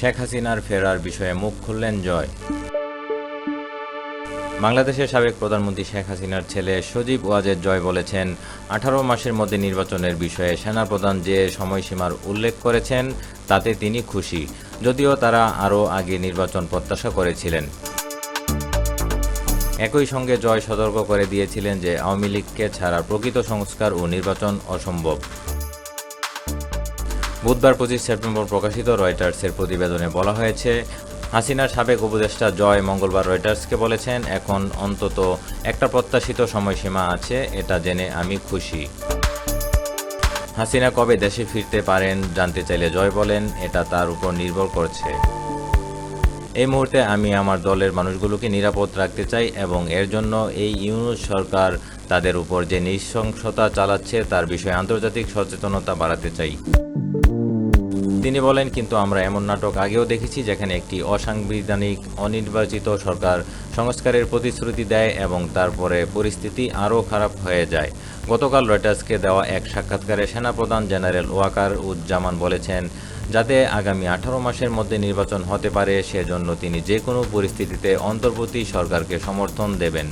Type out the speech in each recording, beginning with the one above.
শেখ হাসিনার ফেরার বিষয়ে মুখ খুললেন জয়। বাংলাদেশের সাবেক প্রধানমন্ত্রী শেখ হাসিনার ছেলে সজীব ওয়াজেদ জয় বলেছেন, আঠারো মাসের মধ্যে নির্বাচনের বিষয়ে সেনাপ্রধান যে সময়সীমার উল্লেখ করেছেন, তাতে তিনি খুশি, যদিও তারা আরও আগে নির্বাচন প্রত্যাশা করেছিলেন। একই সঙ্গে জয় সতর্ক করে দিয়েছিলেন যে আওয়ামী লীগকে ছাড়া প্রকৃত সংস্কার ও নির্বাচন অসম্ভব। বুধবার পঁচিশ সেপ্টেম্বর প্রকাশিত রয়টার্সের প্রতিবেদনে বলা হয়েছে, হাসিনার সাবেক উপদেষ্টা জয় মঙ্গলবার রয়টার্সকে বলেছেন, এখন অন্তত একটা প্রত্যাশিত সময়সীমা আছে, এটা জেনে আমি খুশি। হাসিনা কবে দেশে ফিরতে পারেন জানতে চাইলে জয় বলেন, এটা তার উপর নির্ভর করছে। এই মুহূর্তে আমি আমার দলের মানুষগুলোকে নিরাপদ রাখতে চাই এবং এর জন্য এই ইউনুস সরকার তাদের উপর যে নৃশংসতা চালাচ্ছে, তার বিষয়ে আন্তর্জাতিক সচেতনতা বাড়াতে চাই। তিনি বলেন, কিন্তু আমরা এমন নাটক আগেও দেখেছি যেখানে একটি অসাংবিধানিক, অনির্বাচিত সরকার সংস্কারের প্রতিশ্রুতি দেয় এবং তারপরে পরিস্থিতি আরও খারাপ হয়ে যায়। গতকাল রয়টার্সকে দেওয়া এক সাক্ষাৎকারে সেনাপ্রধান জেনারেল ওয়াকার উজ্জামান বলেছেন, যাতে আগামী আঠারো মাসের মধ্যে নির্বাচন হতে পারে, সেজন্য তিনি যে কোনো পরিস্থিতিতে অন্তর্বর্তী সরকারকে সমর্থন দেবেন।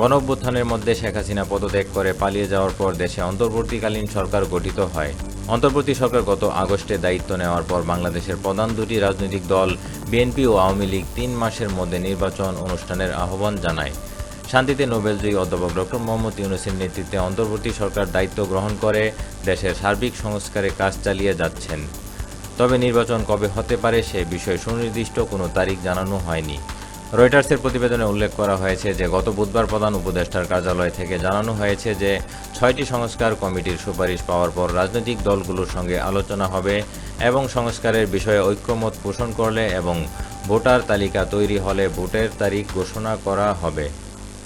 গণ অভ্যুত্থানের মধ্যে শেখ হাসিনা পদত্যাগ করে পালিয়ে যাওয়ার পর দেশে অন্তর্বর্তীকালীন সরকার গঠিত হয়। অন্তর্বর্তী সরকার গত আগস্টে দায়িত্ব নেওয়ার পর বাংলাদেশের প্রধান দুটি রাজনৈতিক দল বিএনপি ও আওয়ামী লীগ, তিন মাসের মধ্যে নির্বাচন অনুষ্ঠানের আহ্বান জানায়। শান্তিতে নোবেলজয়ী অধ্যাপক ডক্টর মোহাম্মদ ইউনুসের নেতৃত্বে অন্তর্বর্তী সরকার দায়িত্ব গ্রহণ করে দেশের সার্বিক সংস্কারে কাজ চালিয়ে যাচ্ছেন। তবে নির্বাচন কবে হতে পারে সে বিষয়ে সুনির্দিষ্ট কোনো তারিখ জানানো হয়নি। রয়টার্সের প্রতিবেদনে উল্লেখ করা হয়েছে যে, গত বুধবার প্রধান উপদেষ্টার কার্যালয় থেকে জানানো হয়েছে যে, ছয়টি সংস্কার কমিটির সুপারিশ পাওয়ার পর রাজনৈতিক দলগুলোর সঙ্গে আলোচনা হবে এবং সংস্কারের বিষয়ে ঐক্যমত পোষণ করলে এবং ভোটার তালিকা তৈরি হলে ভোটের তারিখ ঘোষণা করা হবে।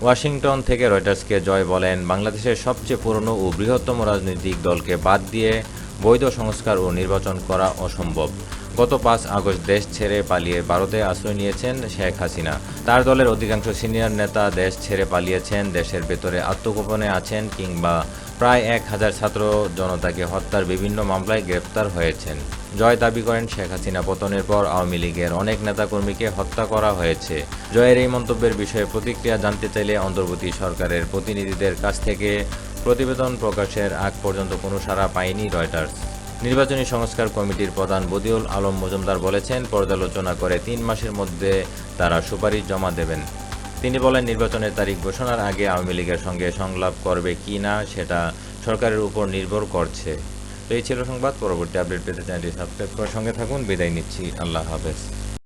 ওয়াশিংটন থেকে রয়টার্সকে জয় বলেন, বাংলাদেশের সবচেয়ে পুরনো ও বৃহত্তম রাজনৈতিক দলকে বাদ দিয়ে বৈধ সংস্কার ও নির্বাচন করা অসম্ভব। গত পাঁচ আগস্ট দেশ ছেড়ে পালিয়ে ভারতে আশ্রয় নিয়েছেন শেখ হাসিনা। তার দলের অধিকাংশ সিনিয়র নেতা দেশ ছেড়ে পালিয়েছেন, দেশের ভেতরে আত্মগোপনে আছেন কিংবা প্রায় এক হাজার ছাত্র জনতাকে হত্যার বিভিন্ন মামলায় গ্রেপ্তার হয়েছেন। জয় দাবি করেন শেখ হাসিনা পতনের পর আওয়ামী লীগের অনেক নেতাকর্মীকে হত্যা করা হয়েছে। জয়ের এই মন্তব্যের বিষয়ে প্রতিক্রিয়া জানতে চাইলে অন্তর্বর্তী সরকারের প্রতিনিধিদের কাছ থেকে প্রতিবেদন প্রকাশের আগ পর্যন্ত কোনো সাড়া পায়নি রয়টার্স। নির্বাচনী সংস্কার কমিটির প্রধান বদিউল আলম মজুমদার বলেছেন পর্যালোচনা করে তিন মাসের মধ্যে তারা সুপারিশ জমা দেবেন। তিনি বলেন, নির্বাচনের তারিখ ঘোষণার আগে আওয়ামী লীগের সঙ্গে সংলাপ করবে কি না সেটা সরকারের উপর নির্ভর করছে। এই ছিল সংবাদ, পরবর্তী আপডেট পেতে চ্যানেলটি সাবস্ক্রাইব করার সঙ্গে থাকুন। বিদায় নিচ্ছি। আল্লাহ হাফেজ।